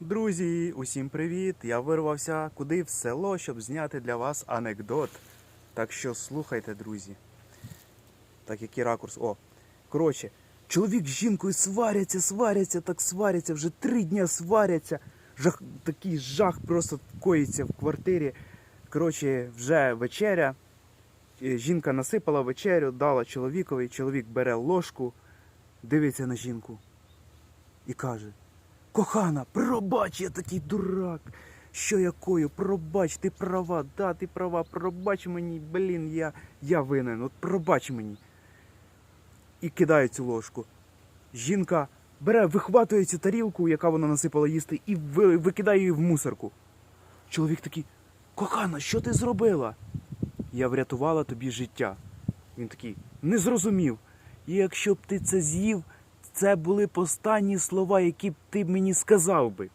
Друзі, усім привіт! Я вирвався куди в село, щоб зняти для вас анекдот. Так що слухайте, друзі. Так, який ракурс? О. Коротше, чоловік з жінкою сваряться, сваряться, так сваряться, вже три дня сваряться. Жах, такий жах просто коїться в квартирі. Коротше, вже вечеря. Е, Жінка насипала вечерю, дала чоловікові, чоловік бере ложку, дивиться на жінку і каже. Кохана, пробач, я такий дурак. Що якою? Пробач, ти права, да, ти права, пробач мені, блін, я, я винен, от пробач мені. І кидає цю ложку. Жінка бере, вихватує цю тарілку, яка вона насипала їсти, і викидає її в мусорку. Чоловік такий, кохана, що ти зробила? Я врятувала тобі життя. Він такий, не зрозумів. І якщо б ти це з'їв, це були останні слова, які б ти мені сказав би.